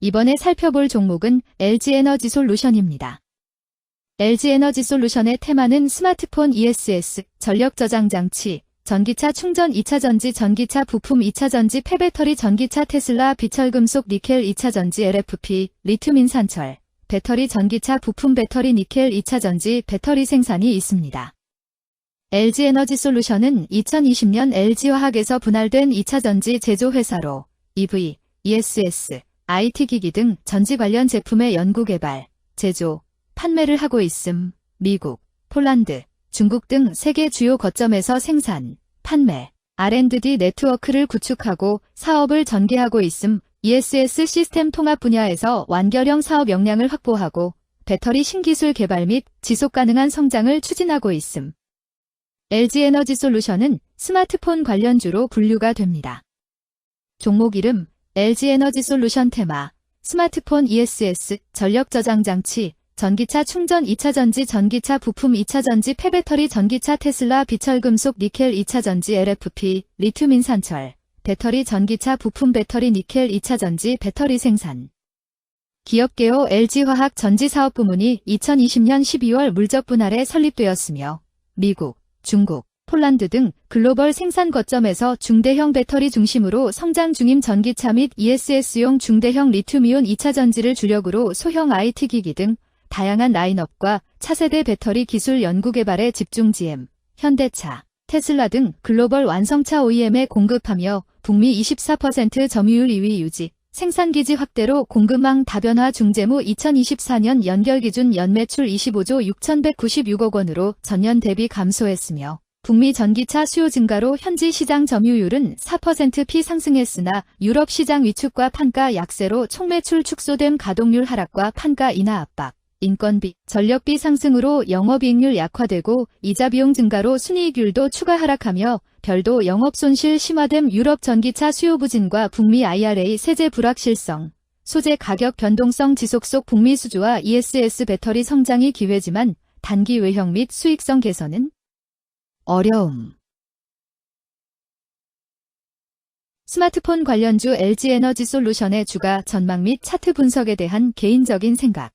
이번에 살펴볼 종목은 LG에너지 솔루션입니다. LG에너지 솔루션의 테마는 스마트폰 ESS, 전력 저장 장치, 전기차 충전 2차 전지 전기차 부품 2차 전지 폐배터리 전기차 테슬라 비철금속 니켈 2차 전지 LFP, 리튬 인산철, 배터리 전기차 부품 배터리 니켈 2차 전지 배터리 생산이 있습니다. LG에너지 솔루션은 2020년 LG화학에서 분할된 2차 전지 제조 회사로 EV, ESS, IT기기 등 전지 관련 제품의 연구 개발, 제조, 판매를 하고 있음 미국, 폴란드, 중국 등 세계 주요 거점에서 생산, 판매, R&D 네트워크를 구축하고 사업을 전개하고 있음 ESS 시스템 통합 분야에서 완결형 사업 역량을 확보하고 배터리 신기술 개발 및 지속 가능한 성장을 추진하고 있음. LG에너지 솔루션은 스마트폰 관련주로 분류가 됩니다. 종목 이름 LG에너지 솔루션 테마 스마트폰 ESS 전력 저장 장치 전기차 충전 2차 전지 전기차 부품 2차 전지 폐배터리 전기차 테슬라 비철금속 니켈 2차 전지 LFP 리튬 인산철 배터리 전기차 부품 배터리 니켈 2차 전지 배터리 생산. 기업계호 LG화학 전지사업부문이 2020년 12월 물적 분할에 설립되었으며 미국, 중국, 폴란드 등 글로벌 생산 거점에서 중대형 배터리 중심으로 성장 중임 전기차 및 ESS용 중대형 리튬이온 2차 전지를 주력으로 소형 IT기기 등 다양한 라인업과 차세대 배터리 기술 연구개발에 집중 GM, 현대차, 테슬라 등 글로벌 완성차 OEM에 공급하며 북미 24% 점유율 2위 유지, 생산기지 확대로 공급망 다변화 중재무 2024년 연결 기준 연매출 25조 6,196억 원으로 전년 대비 감소했으며 북미 전기차 수요 증가로 현지 시장 점유율은 4%피 상승했으나 유럽 시장 위축과 판가 약세로 총매출 축소됨 가동률 하락과 판가 인하 압박, 인건비, 전력비 상승으로 영업이익률 약화되고 이자 비용 증가로 순이익률도 추가 하락하며 별도 영업 손실 심화됨 유럽 전기차 수요 부진과 북미 IRA 세제 불확실성, 소재 가격 변동성 지속 속 북미 수주와 ESS 배터리 성장이 기회지만 단기 외형 및 수익성 개선은 어려움. 스마트폰 관련주 LG에너지 솔루션의 주가 전망 및 차트 분석에 대한 개인적인 생각.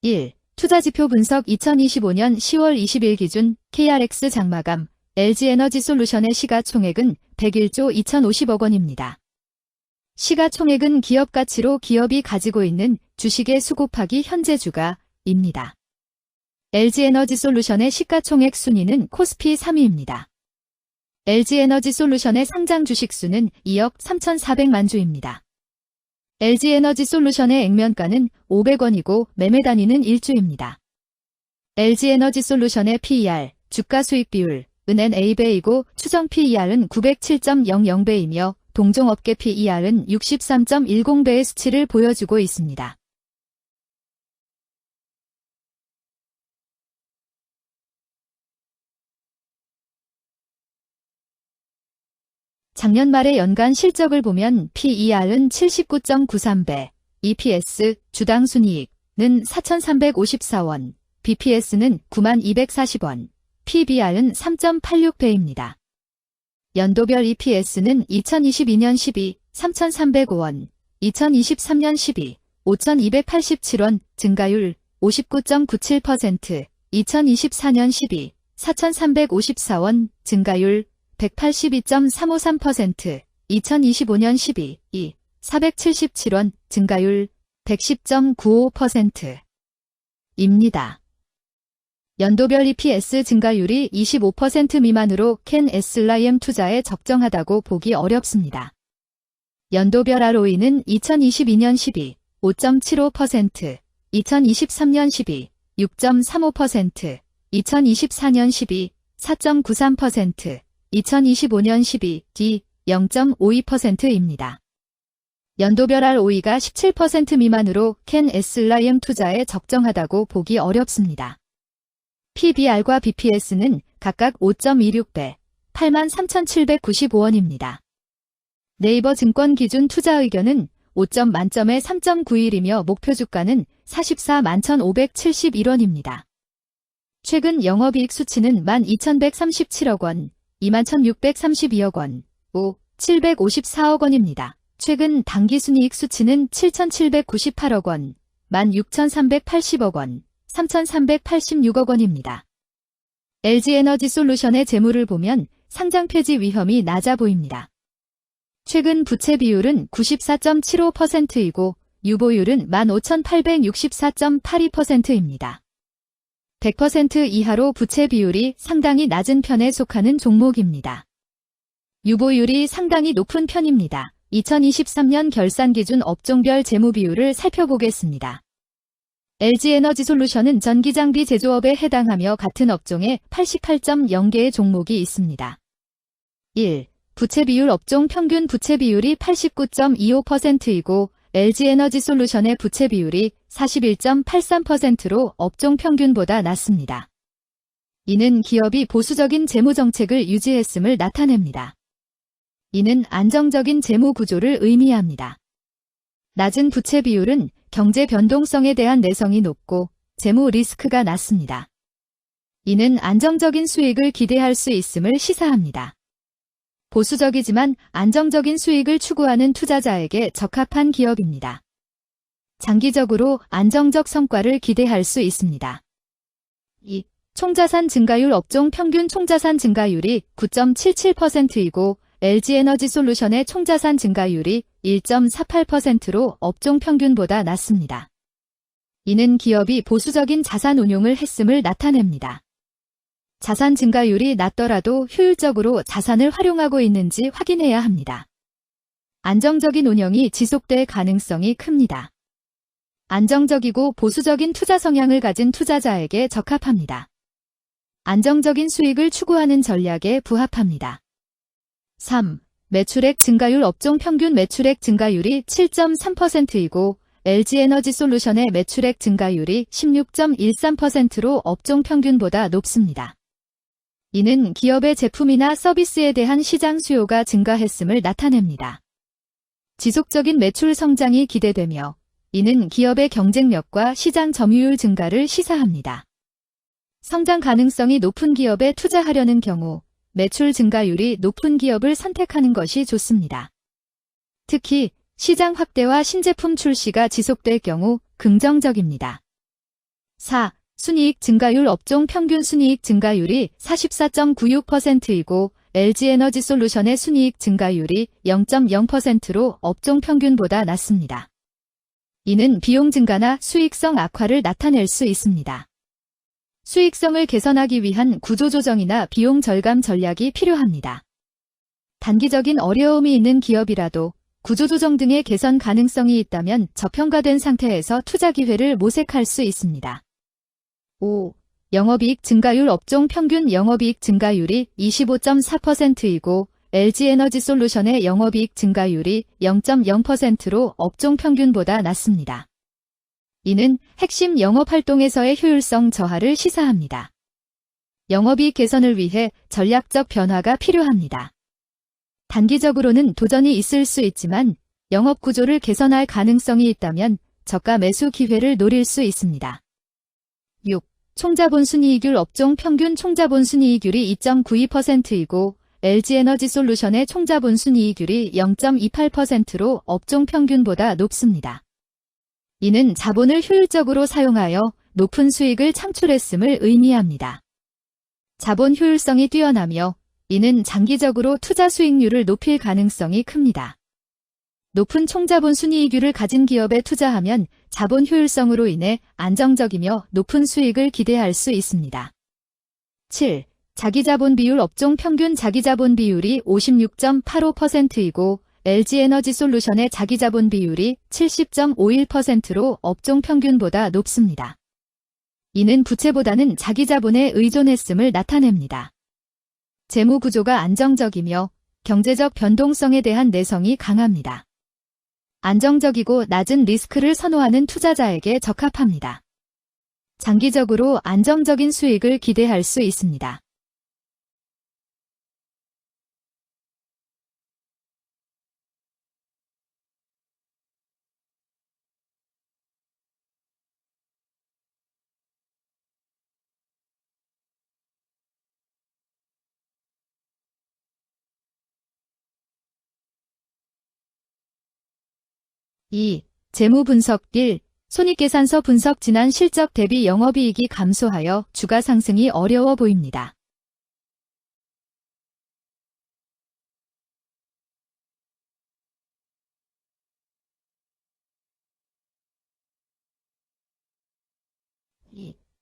1. 투자지표 분석 2025년 10월 20일 기준 KRX 장마감 LG에너지 솔루션의 시가총액은 101조 2050억 원입니다. 시가총액은 기업 가치로 기업이 가지고 있는 주식의 수 곱하기 현재 주가입니다. LG에너지 솔루션의 시가총액 순위는 코스피 3위입니다. LG에너지 솔루션의 상장 주식 수는 2억 3,400만 주입니다. LG에너지 솔루션의 액면가는 500원이고 매매 단위는 1주입니다. LG에너지 솔루션의 PER, 주가 수익 비율, 은행 A배이고 추정 PER은 907.00배이며 동종업계 PER은 63.10배의 수치를 보여주고 있습니다. 작년 말의 연간 실적을 보면 PER은 79.93배, EPS, 주당 순이익은 4,354원, BPS는 9240원, PBR은 3.86배입니다. 연도별 EPS는 2022년 12, 3,305원, 2023년 12, 5,287원, 증가율 59.97%, 2024년 12, 4,354원, 증가율 182.353%, 2025년 12, 2, 477원, 증가율 110.95%. 입니다. 연도별 EPS 증가율이 25% 미만으로 캔 S라이엠 투자에 적정하다고 보기 어렵습니다. 연도별 ROE는 2022년 12, 5.75%, 2023년 12, 6.35%, 2024년 12, 4.93%, 2025년 12, D 0.52%입니다. 연도별 ROE가 17% 미만으로 캔 S라이엠 투자에 적정하다고 보기 어렵습니다. PBR과 BPS는 각각 5.26배, 83,795원입니다. 네이버 증권 기준 투자 의견은 5점 만점에 3.91이며 목표 주가는 44만 1,571원입니다. 최근 영업이익 수치는 12,137억 원, 21,632억 원, 5, 754억 원입니다. 최근 당기순이익 수치는 7,798억 원, 16,380억 원, 3,386억 원입니다. LG에너지 솔루션의 재무를 보면 상장 폐지 위험이 낮아 보입니다. 최근 부채 비율은 94.75%이고 유보율은 15,864.82%입니다. 100% 이하로 부채 비율이 상당히 낮은 편에 속하는 종목입니다. 유보율이 상당히 높은 편입니다. 2023년 결산 기준 업종별 재무 비율을 살펴보겠습니다. LG에너지솔루션은 전기장비 제조업에 해당하며 같은 업종에 88.0개의 종목이 있습니다. 1. 부채 비율 업종 평균 부채 비율이 89.25%이고 LG에너지솔루션의 부채 비율이 41.83%로 업종 평균보다 낮습니다. 이는 기업이 보수적인 재무 정책을 유지했음을 나타냅니다. 이는 안정적인 재무 구조를 의미합니다. 낮은 부채 비율은 경제 변동성에 대한 내성이 높고 재무 리스크가 낮습니다. 이는 안정적인 수익을 기대할 수 있음을 시사합니다. 보수적이지만 안정적인 수익을 추구하는 투자자에게 적합한 기업입니다. 장기적으로 안정적 성과를 기대할 수 있습니다. 2. 총자산 증가율 업종 평균 총자산 증가율이 9.77%이고 LG에너지솔루션의 총자산 증가율이 1.48%로 업종 평균보다 낮습니다. 이는 기업이 보수적인 자산 운용을 했음을 나타냅니다. 자산 증가율이 낮더라도 효율적으로 자산을 활용하고 있는지 확인해야 합니다. 안정적인 운영이 지속될 가능성이 큽니다. 안정적이고 보수적인 투자 성향을 가진 투자자에게 적합합니다. 안정적인 수익을 추구하는 전략에 부합합니다. 3. 매출액 증가율 업종 평균 매출액 증가율이 7.3%이고 LG에너지 솔루션의 매출액 증가율이 16.13%로 업종 평균보다 높습니다. 이는 기업의 제품이나 서비스에 대한 시장 수요가 증가했음을 나타냅니다. 지속적인 매출 성장이 기대되며 이는 기업의 경쟁력과 시장 점유율 증가를 시사합니다. 성장 가능성이 높은 기업에 투자하려는 경우 매출 증가율이 높은 기업을 선택하는 것이 좋습니다. 특히 시장 확대와 신제품 출시가 지속될 경우 긍정적입니다. 4. 순이익 증가율 업종 평균 순이익 증가율이 44.96%이고 LG에너지 솔루션의 순이익 증가율이 0.0%로 업종 평균보다 낮습니다. 이는 비용 증가나 수익성 악화를 나타낼 수 있습니다. 수익성을 개선하기 위한 구조조정이나 비용 절감 전략이 필요합니다. 단기적인 어려움이 있는 기업이라도 구조조정 등의 개선 가능성이 있다면 저평가된 상태에서 투자 기회를 모색할 수 있습니다. 5. 영업이익 증가율 업종 평균 영업이익 증가율이 25.4%이고 LG에너지 솔루션의 영업이익 증가율이 0.0%로 업종 평균보다 낮습니다. 이는 핵심 영업활동에서의 효율성 저하를 시사합니다. 영업이익 개선을 위해 전략적 변화가 필요합니다. 단기적으로는 도전이 있을 수 있지만 영업 구조를 개선할 가능성이 있다면 저가 매수 기회를 노릴 수 있습니다. 6. 총자본 순이익률 업종 평균 총자본 순이익률이 2.92%이고 LG에너지솔루션의 총자본 순이익률이 0.28%로 업종 평균보다 높습니다. 이는 자본을 효율적으로 사용하여 높은 수익을 창출했음을 의미합니다. 자본 효율성이 뛰어나며 이는 장기적으로 투자 수익률을 높일 가능성이 큽니다. 높은 총자본 순이익률을 가진 기업에 투자하면 자본 효율성으로 인해 안정적이며 높은 수익을 기대할 수 있습니다. 7. 자기자본 비율 업종 평균 자기자본 비율이 56.85%이고 LG에너지솔루션의 자기자본 비율이 70.51%로 업종 평균보다 높습니다. 이는 부채보다는 자기자본에 의존했음을 나타냅니다. 재무 구조가 안정적이며 경제적 변동성에 대한 내성이 강합니다. 안정적이고 낮은 리스크를 선호하는 투자자에게 적합합니다. 장기적으로 안정적인 수익을 기대할 수 있습니다. 2. 재무 분석 1. 손익계산서 분석 지난 실적 대비 영업이익이 감소하여 주가 상승이 어려워 보입니다.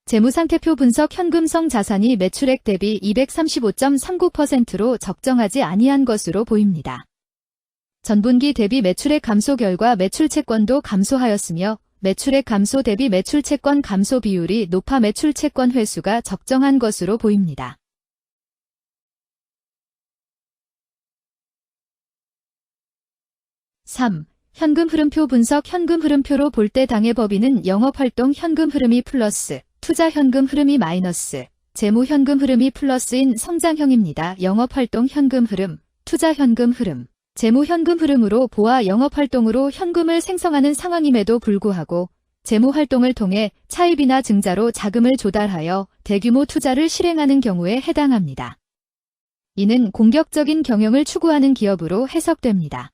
재무상태표 분석 현금성 자산이 매출액 대비 235.39%로 적정하지 아니한 것으로 보입니다. 전분기 대비 매출액 감소 결과 매출 채권도 감소하였으며 매출액 감소 대비 매출 채권 감소 비율이 높아 매출 채권 회수가 적정한 것으로 보입니다. (3) 현금 흐름표 분석 현금 흐름표로 볼 때 당해 법인은 영업활동 현금 흐름이 플러스 투자 현금 흐름이 마이너스, 재무 현금 흐름이 플러스인 성장형입니다. 영업활동 현금 흐름, 투자 현금 흐름, 재무 현금 흐름으로 보아 영업 활동으로 현금을 생성하는 상황임에도 불구하고 재무 활동을 통해 차입이나 증자로 자금을 조달하여 대규모 투자를 실행하는 경우에 해당합니다. 이는 공격적인 경영을 추구하는 기업으로 해석됩니다.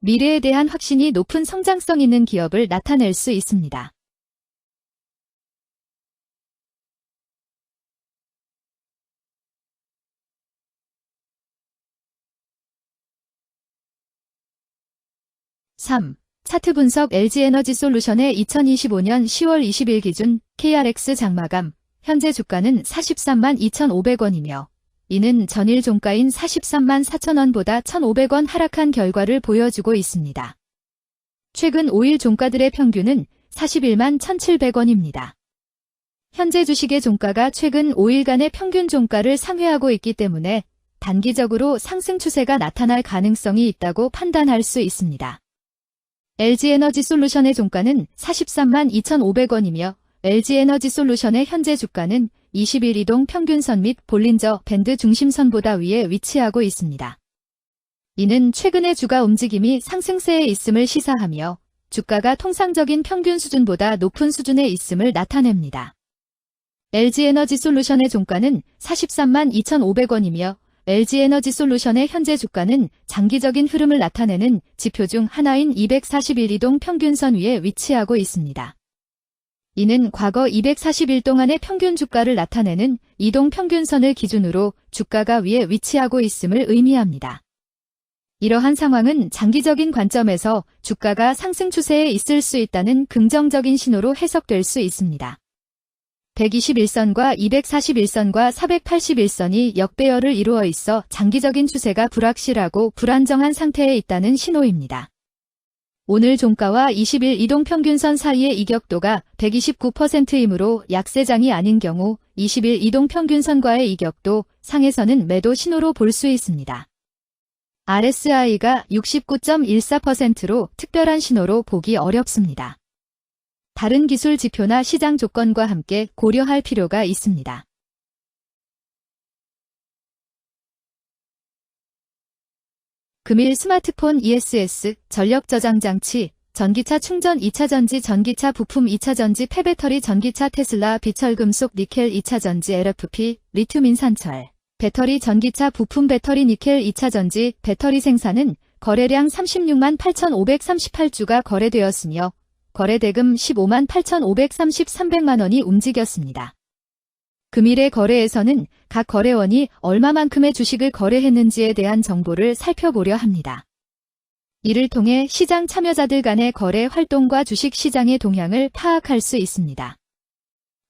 미래에 대한 확신이 높은 성장성 있는 기업을 나타낼 수 있습니다. 3. 차트 분석 LG에너지 솔루션의 2025년 10월 20일 기준 KRX 장마감 현재 주가는 43만 2,500원이며 이는 전일 종가인 43만 4천원보다 1,500원 하락한 결과를 보여주고 있습니다. 최근 5일 종가들의 평균은 41만 1,700원입니다. 현재 주식의 종가가 최근 5일간의 평균 종가를 상회하고 있기 때문에 단기적으로 상승 추세가 나타날 가능성이 있다고 판단할 수 있습니다. LG에너지솔루션의 종가는 43만 2,500원이며 LG에너지솔루션의 현재 주가는 20일 이동 평균선 및 볼린저 밴드 중심선보다 위에 위치하고 있습니다. 이는 최근의 주가 움직임이 상승세에 있음을 시사하며 주가가 통상적인 평균 수준보다 높은 수준에 있음을 나타냅니다. LG에너지솔루션의 종가는 43만 2,500원이며 LG에너지 솔루션의 현재 주가는 장기적인 흐름을 나타내는 지표 중 하나인 241이동 평균선 위에 위치하고 있습니다. 이는 과거 240일 동안의 평균 주가를 나타내는 이동 평균선을 기준으로 주가가 위에 위치하고 있음을 의미합니다. 이러한 상황은 장기적인 관점에서 주가가 상승 추세에 있을 수 있다는 긍정적인 신호로 해석될 수 있습니다. 121선과 241선과 481선이 역배열을 이루어 있어 장기적인 추세가 불확실하고 불안정한 상태에 있다는 신호입니다. 오늘 종가와 20일 이동평균선 사이의 이격도가 129%이므로 약세장이 아닌 경우 20일 이동평균선과의 이격도 상에서는 매도 신호로 볼 수 있습니다. RSI가 69.14%로 특별한 신호로 보기 어렵습니다. 다른 기술 지표나 시장 조건과 함께 고려할 필요가 있습니다. 금일 스마트폰 ESS, 전력 저장 장치, 전기차 충전 2차 전지 전기차 부품 2차 전지 폐배터리 전기차 테슬라 비철금속 니켈 2차 전지 LFP 리튬 인산철 배터리 전기차 부품 배터리 니켈 2차 전지 배터리 생산은 거래량 36만 8,538주가 거래되었으며 거래대금 15만 8,533백만 원이 움직였습니다. 금일의 거래에서는 각 거래원이 얼마만큼의 주식을 거래했는지에 대한 정보를 살펴보려 합니다. 이를 통해 시장 참여자들 간의 거래 활동과 주식 시장의 동향을 파악할 수 있습니다.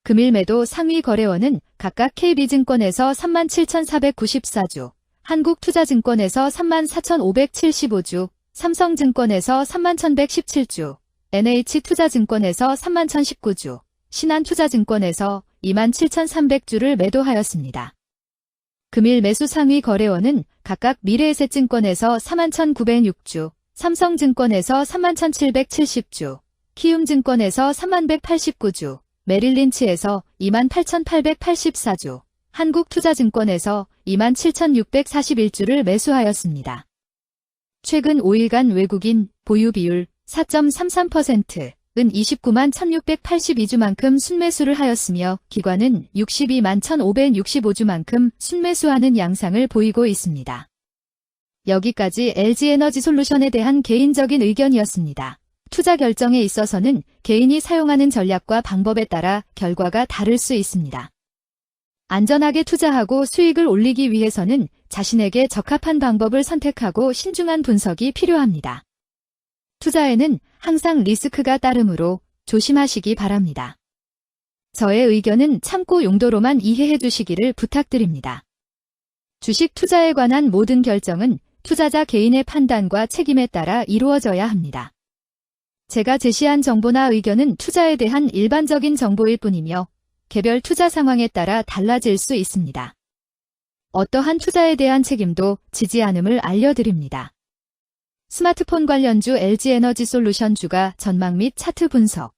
금일 매도 상위 거래원은 각각 KB증권에서 37,494주, 한국투자증권에서 34,575주, 삼성증권에서 31,117주, NH투자증권에서 31,019주, 신한투자증권에서 27,300주를 매도하였습니다. 금일 매수 상위 거래원은 각각 미래에셋증권에서 41,906주, 삼성증권에서 31,770주, 키움증권에서 31,189주, 메릴린치에서 28,884주, 한국투자증권에서 27,641주를 매수하였습니다. 최근 5일간 외국인 보유 비율 4.33%은 29만 1682주만큼 순매수를 하였으며 기관은 62만 1565주만큼 순매수하는 양상을 보이고 있습니다. 여기까지 LG에너지 솔루션에 대한 개인적인 의견이었습니다. 투자 결정에 있어서는 개인이 사용하는 전략과 방법에 따라 결과가 다를 수 있습니다. 안전하게 투자하고 수익을 올리기 위해서는 자신에게 적합한 방법을 선택하고 신중한 분석이 필요합니다. 투자에는 항상 리스크가 따르므로 조심하시기 바랍니다. 저의 의견은 참고 용도로만 이해해 주시기를 부탁드립니다. 주식 투자에 관한 모든 결정은 투자자 개인의 판단과 책임에 따라 이루어져야 합니다. 제가 제시한 정보나 의견은 투자에 대한 일반적인 정보일 뿐이며 개별 투자 상황에 따라 달라질 수 있습니다. 어떠한 투자에 대한 책임도 지지 않음을 알려드립니다. 스마트폰 관련주 LG에너지 솔루션 주가 전망 및 차트 분석